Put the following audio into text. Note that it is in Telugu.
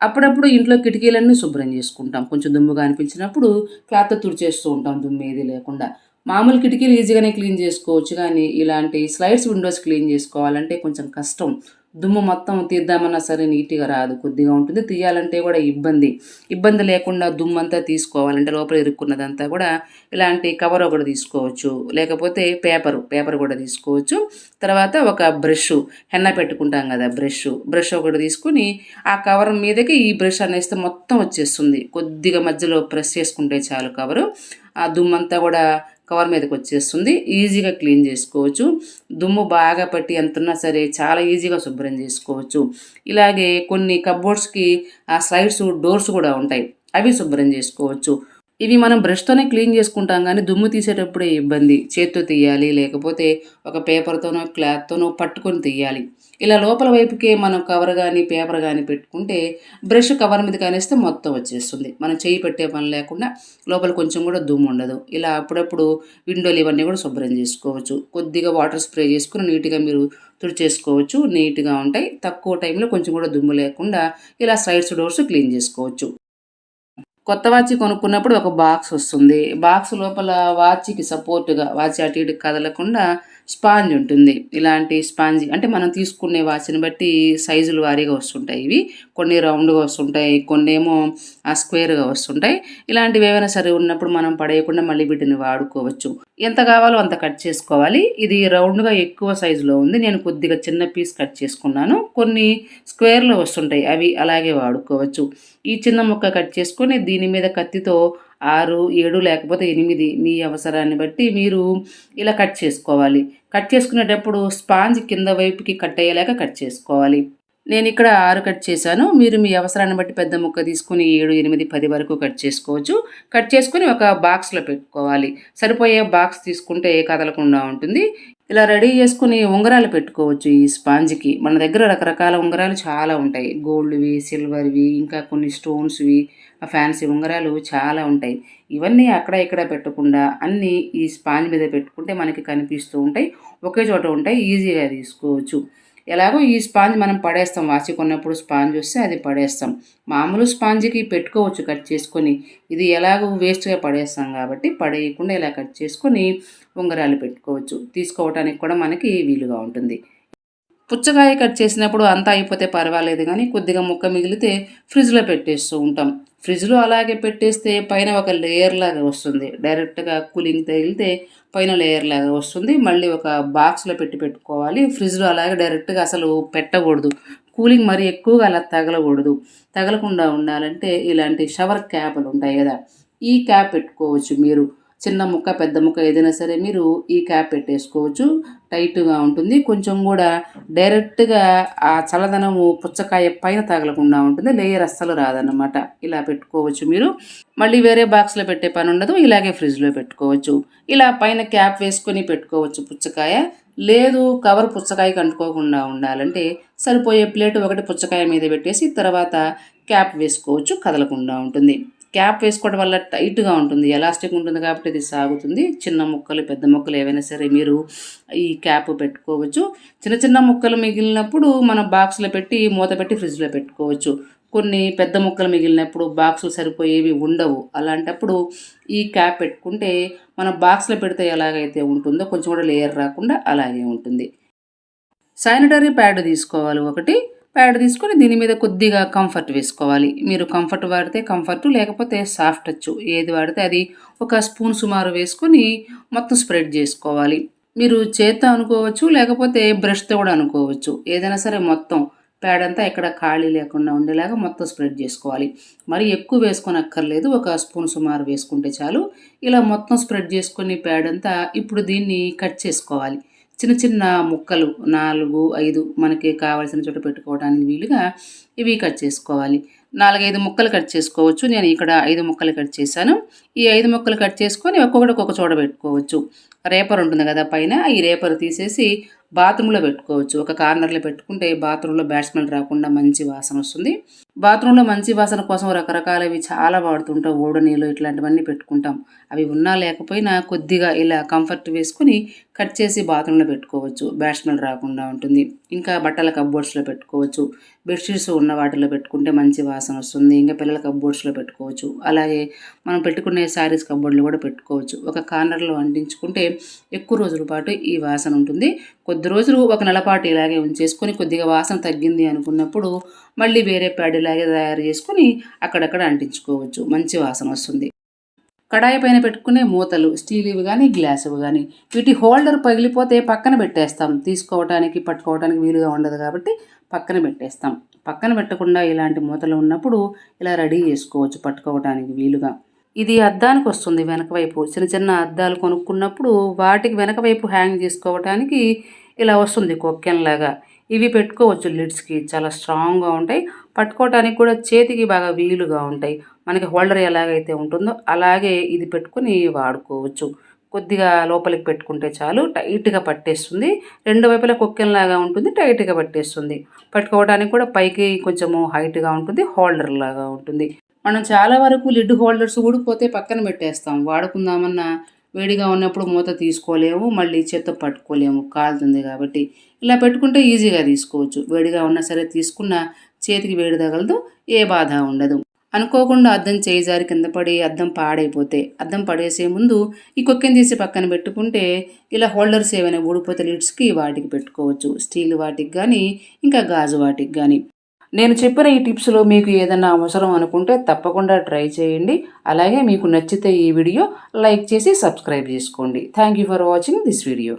అప్పుడప్పుడు ఇంట్లో కిటికీలన్నీ శుభ్రం చేసుకుంటాం. కొంచెం దుమ్ముగా అనిపించినప్పుడు క్లాత్ తుడిచేస్తూ ఉంటాం దుమ్ము ఏది లేకుండా. మామూలు కిటికీలు ఈజీగానే క్లీన్ చేసుకోవచ్చు కానీ ఇలాంటి స్లైడ్స్ విండోస్ క్లీన్ చేసుకోవాలంటే కొంచెం కష్టం. దుమ్ము మొత్తం తీద్దామన్నా సరే నీట్గా రాదు కొద్దిగా ఉంటుంది. తీయాలంటే కూడా ఇబ్బంది. ఇబ్బంది లేకుండా దుమ్ము అంతా తీసుకోవాలంటే లోపల ఇరుక్కున్నదంతా కూడా ఇలాంటి కవర్ ఒకటి తీసుకోవచ్చు. లేకపోతే పేపర్ పేపర్ కూడా తీసుకోవచ్చు. తర్వాత ఒక బ్రష్ హెన్న పెట్టుకుంటాం కదా బ్రష్. బ్రష్ ఒకటి తీసుకుని ఆ కవర్ మీదకి ఈ బ్రష్ అనేస్తే మొత్తం వచ్చేస్తుంది. కొద్దిగా మధ్యలో ప్రెస్ చేసుకుంటే చాలు కవరు. ఆ దుమ్మంతా కూడా కవర్ మీదకి వచ్చేస్తుంది. ఈజీగా క్లీన్ చేసుకోవచ్చు. దుమ్ము బాగా పట్టి ఎంతున్నా సరే చాలా ఈజీగా శుభ్రం చేసుకోవచ్చు. ఇలాగే కొన్ని కబోర్డ్స్కి ఆ స్లైడ్స్ డోర్స్ కూడా ఉంటాయి. అవి శుభ్రం చేసుకోవచ్చు. ఇవి మనం బ్రష్తోనే క్లీన్ చేసుకుంటాం కానీ దుమ్ము తీసేటప్పుడే ఇబ్బంది. చేత్తో తీయాలి లేకపోతే ఒక పేపర్తోనో క్లాత్తోనో పట్టుకొని తీయాలి. ఇలా లోపల వైపుకే మనం కవర్ కానీ పేపర్ కానీ పెట్టుకుంటే బ్రష్ కవర్ మీద కానిస్తే మొత్తం వచ్చేస్తుంది. మనం చేయి పెట్టే పని లేకుండా లోపల కొంచెం కూడా దుమ్ము ఉండదు. ఇలా అప్పుడప్పుడు విండోలు ఇవన్నీ కూడా శుభ్రం చేసుకోవచ్చు. కొద్దిగా వాటర్ స్ప్రే చేసుకుని నీట్గా మీరు తుడిచేసుకోవచ్చు. నీట్గా ఉంటాయి. తక్కువ టైంలో కొంచెం కూడా దుమ్ము లేకుండా ఇలా సైడ్స్ డోర్స్ క్లీన్ చేసుకోవచ్చు. కొత్త వాచ్ కొనుక్కున్నప్పుడు ఒక బాక్స్ వస్తుంది. బాక్స్ లోపల వాచ్కి సపోర్ట్గా వాచ్ అటు ఇటు కదలకుండా స్పాంజ్ ఉంటుంది. ఇలాంటి స్పాంజ్ అంటే మనం తీసుకునే వాచ్ని బట్టి సైజులు వారీగా వస్తుంటాయి ఇవి. కొన్ని రౌండ్గా వస్తుంటాయి కొన్ని ఏమో ఆ స్క్వేర్గా వస్తుంటాయి. ఇలాంటివి ఏమైనా సరే ఉన్నప్పుడు మనం పడేయకుండా మళ్ళీ వీటిని వాడుకోవచ్చు. ఎంత కావాలో అంత కట్ చేసుకోవాలి. ఇది రౌండ్గా ఎక్కువ సైజులో ఉంది. నేను కొద్దిగా చిన్న పీస్ కట్ చేసుకున్నాను. కొన్ని స్క్వేర్లో వస్తుంటాయి. అవి అలాగే వాడుకోవచ్చు. ఈ చిన్న ముక్క కట్ చేసుకొని దీని మీద కత్తితో ఆరు ఏడు లేకపోతే ఎనిమిది మీ అవసరాన్ని బట్టి మీరు ఇలా కట్ చేసుకోవాలి. కట్ చేసుకునేటప్పుడు స్పాంజ్ కింద వైపుకి కట్ అయ్యేలాగా కట్ చేసుకోవాలి. నేను ఇక్కడ ఆరు కట్ చేశాను. మీరు మీ అవసరాన్ని బట్టి పెద్ద ముక్క తీసుకుని ఏడు ఎనిమిది పది వరకు కట్ చేసుకోవచ్చు. కట్ చేసుకుని ఒక బాక్స్లో పెట్టుకోవాలి. సరిపోయే బాక్స్ తీసుకుంటే కదలకుండా ఉంటుంది. ఇలా రెడీ చేసుకుని ఉంగరాలు పెట్టుకోవచ్చు ఈ స్పాంజ్కి మన దగ్గర రకరకాల ఉంగరాలు చాలా ఉంటాయి. గోల్డ్వి సిల్వర్వి ఇంకా కొన్ని స్టోన్స్వి ఫ్యాన్సీ ఉంగరాలు చాలా ఉంటాయి. ఇవన్నీ అక్కడ ఇక్కడ పెట్టకుండా అన్నీ ఈ స్పాంజ్ మీద పెట్టుకుంటే మనకి కనిపిస్తూ ఉంటాయి. ఒకే చోట ఉంటాయి. ఈజీగా తీసుకోవచ్చు. ఎలాగో ఈ స్పాంజ్ మనం పడేస్తాం. వాచి కొన్నప్పుడు స్పాంజ్ వస్తే అది పడేస్తాం. మామూలు స్పాంజ్కి పెట్టుకోవచ్చు కట్ చేసుకొని. ఇది ఎలాగో వేస్ట్గా పడేస్తాం కాబట్టి పడేయకుండా ఇలా కట్ చేసుకొని ఉంగరాలు పెట్టుకోవచ్చు. తీసుకోవడానికి కూడా మనకి వీలుగా ఉంటుంది. పుచ్చకాయ కట్ చేసినప్పుడు అంతా అయిపోతే పర్వాలేదు కానీ కొద్దిగా ముక్క మిగిలితే ఫ్రిడ్జ్లో పెట్టేస్తూ ఉంటాం. ఫ్రిడ్జ్లో అలాగే పెట్టేస్తే పైన ఒక లేయర్ లాగా వస్తుంది. డైరెక్ట్గా కూలింగ్ తగిలితే పైన లేయర్ లాగా వస్తుంది. మళ్ళీ ఒక బాక్స్లో పెట్టి పెట్టుకోవాలి. ఫ్రిడ్జ్లో అలాగే డైరెక్ట్గా అసలు పెట్టకూడదు. కూలింగ్ మరి ఎక్కువగా అలా తగలకూడదు. తగలకుండా ఉండాలంటే ఇలాంటి షవర్ క్యాప్లు ఉంటాయి కదా. ఈ క్యాప్ పెట్టుకోవచ్చు మీరు. చిన్న ముక్క పెద్ద ముక్క ఏదైనా సరే మీరు ఈ క్యాప్ పెట్టేసుకోవచ్చు. టైట్గా ఉంటుంది. కొంచెం కూడా డైరెక్ట్గా ఆ చల్లదనము పుచ్చకాయ పైన తగలకుండా ఉంటుంది. లేయర్ అస్సలు రాదన్నమాట. ఇలా పెట్టుకోవచ్చు మీరు. మళ్ళీ వేరే బాక్స్లో పెట్టే పని ఉండదు. ఇలాగే ఫ్రిడ్జ్లో పెట్టుకోవచ్చు. ఇలా పైన క్యాప్ వేసుకొని పెట్టుకోవచ్చు పుచ్చకాయ. లేదు కవర్ పుచ్చకాయకి అంటుకోకుండా ఉండాలంటే సరిపోయే ప్లేట్ ఒకటి పుచ్చకాయ మీద పెట్టేసి తర్వాత క్యాప్ వేసుకోవచ్చు. కదలకుండా ఉంటుంది. క్యాప్ వేసుకోవడం వల్ల టైట్గా ఉంటుంది ఎలాస్టిక్ ఉంటుంది కాబట్టి ఇది సాగుతుంది. చిన్న ముక్కలు పెద్ద ముక్కలు ఏవైనా సరే మీరు ఈ క్యాప్ పెట్టుకోవచ్చు. చిన్న చిన్న ముక్కలు మిగిలినప్పుడు మనం బాక్స్లో పెట్టి మూత పెట్టి ఫ్రిడ్జ్లో పెట్టుకోవచ్చు. కొన్ని పెద్ద ముక్కలు మిగిలినప్పుడు బాక్సులు సరిపోయేవి ఉండవు. అలాంటప్పుడు ఈ క్యాప్ పెట్టుకుంటే మనం బాక్స్లో పెడితే ఎలాగైతే ఉంటుందో కొంచెం కూడా లేయర్ రాకుండా అలాగే ఉంటుంది. శానిటరీ ప్యాడ్ తీసుకోవాలి ఒకటి. ప్యాడ్ తీసుకొని దీని మీద కొద్దిగా కంఫర్ట్ వేసుకోవాలి. మీరు కంఫర్ట్ వాడితే కంఫర్ట్ లేకపోతే సాఫ్ట్ టచ్ ఏది వాడితే అది ఒక స్పూన్ సుమారు వేసుకొని మొత్తం స్ప్రెడ్ చేసుకోవాలి. మీరు చేత్తో అనుకోవచ్చు లేకపోతే బ్రష్తో కూడా అనుకోవచ్చు. ఏదైనా సరే మొత్తం ప్యాడ్ అంతా ఎక్కడ ఖాళీ లేకుండా ఉండేలాగా మొత్తం స్ప్రెడ్ చేసుకోవాలి. మరి ఎక్కువ వేసుకొని అక్కర్లేదు ఒక స్పూన్ సుమారు వేసుకుంటే చాలు. ఇలా మొత్తం స్ప్రెడ్ చేసుకుని ప్యాడ్ అంతా ఇప్పుడు దీన్ని కట్ చేసుకోవాలి. చిన్న చిన్న ముక్కలు నాలుగు ఐదు మనకి కావాల్సిన చోట పెట్టుకోవడానికి వీలుగా ఇవి కట్ చేసుకోవాలి. నాలుగైదు ముక్కలు కట్ చేసుకోవచ్చు. నేను ఇక్కడ ఐదు ముక్కలు కట్ చేశాను. ఈ ఐదు ముక్కలు కట్ చేసుకొని ఒక్కొక్కటి ఒక్కొక్క చోట పెట్టుకోవచ్చు. రేపర్ ఉంటుంది కదా పైన ఈ రేపర్ తీసేసి బాత్రూంలో పెట్టుకోవచ్చు. ఒక కార్నర్లో పెట్టుకుంటే బాత్రూంలో బ్యాట్స్మెన్ రాకుండా మంచి వాసన వస్తుంది. బాత్రూంలో మంచి వాసన కోసం రకరకాలవి చాలా వాడుతుంటాం. ఓడనీళ్ళు ఇట్లాంటివన్నీ పెట్టుకుంటాం. అవి ఉన్నా లేకపోయినా కొద్దిగా ఇలా కంఫర్ట్ వేసుకొని కట్ చేసి బాత్రూంలో పెట్టుకోవచ్చు. బ్యాట్స్మెన్ రాకుండా ఉంటుంది. ఇంకా బట్టల కబ్బోర్డ్స్లో పెట్టుకోవచ్చు. బెడ్షీట్స్ ఉన్న వాటిలో పెట్టుకుంటే మంచి వాసన వాసన వస్తుంది. ఇంకా పిల్లల కబ్బోర్డ్స్లో పెట్టుకోవచ్చు. అలాగే మనం పెట్టుకునే శారీస్ కబ్బోర్డ్లో కూడా పెట్టుకోవచ్చు. ఒక కార్నర్లో అంటించుకుంటే ఎక్కువ రోజుల పాటు ఈ వాసన ఉంటుంది. కొద్ది రోజులు ఒక నెలపాటు ఇలాగే ఉంచేసుకొని కొద్దిగా వాసన తగ్గింది అనుకున్నప్పుడు మళ్ళీ వేరే ప్యాడ్ ఇలాగే తయారు చేసుకొని అక్కడక్కడ అంటించుకోవచ్చు. మంచి వాసన వస్తుంది. కడాయి పైన పెట్టుకునే మూతలు స్టీల్ ఇవి కానీ గ్లాస్ ఇవి కానీ వీటి హోల్డర్ పగిలిపోతే పక్కన పెట్టేస్తాం. తీసుకోవడానికి పట్టుకోవడానికి వీలుగా ఉండదు కాబట్టి పక్కన పెట్టేస్తాం. పక్కన పెట్టకుండా ఇలాంటి మూతలు ఉన్నప్పుడు ఇలా రెడీ చేసుకోవచ్చు పట్టుకోవడానికి వీలుగా. ఇది అద్దానికి వస్తుంది వెనకవైపు చిన్న చిన్న అద్దాలు కొనుక్కున్నప్పుడు వాటికి వెనకవైపు హ్యాంగ్ చేసుకోవడానికి ఇలా వస్తుంది కొక్కెన్లాగా ఇవి పెట్టుకోవచ్చు లిడ్స్కి. చాలా స్ట్రాంగ్గా ఉంటాయి. పట్టుకోవటానికి కూడా చేతికి బాగా వీలుగా ఉంటాయి. మనకి హోల్డర్ ఎలాగైతే ఉంటుందో అలాగే ఇది పెట్టుకుని వాడుకోవచ్చు. కొద్దిగా లోపలికి పెట్టుకుంటే చాలు టైట్గా పట్టేస్తుంది. రెండు వైపులా కుక్కెన్లాగా ఉంటుంది టైట్గా పట్టేస్తుంది. పట్టుకోవడానికి కూడా పైకి కొంచెము హైట్గా ఉంటుంది హోల్డర్ లాగా ఉంటుంది. మనం చాలా వరకు లిడ్ హోల్డర్స్ ఊడిపోతే పక్కన పెట్టేస్తాం. వాడుకుందామన్నా వేడిగా ఉన్నప్పుడు మూత తీసుకోలేము మళ్ళీ చేత్తో పట్టుకోలేము. కాలుతుంది కాబట్టి ఇలా పెట్టుకుంటే ఈజీగా తీసుకోవచ్చు. వేడిగా ఉన్నా సరే తీసుకున్న చేతికి వేడి తగలదు ఏ బాధ ఉండదు. అనుకోకుండా అద్దం చేయి జారి కింద పడి అద్దం పాడైపోతే అద్దం పడేసే ముందు ఈ కొక్కెని తీసి పక్కన పెట్టుకుంటే ఇలా హోల్డర్స్ ఏమైనా ఊడిపోతే లిడ్స్కి వాటికి పెట్టుకోవచ్చు. స్టీల్ వాటికి కానీ ఇంకా గాజు వాటికి కానీ నేను చెప్పిన ఈ టిప్స్లో మీకు ఏదైనా అవసరం అనుకుంటే తప్పకుండా ట్రై చేయండి. అలాగే మీకు నచ్చితే ఈ వీడియో లైక్ చేసి సబ్స్క్రైబ్ చేసుకోండి. Thank you for watching this video.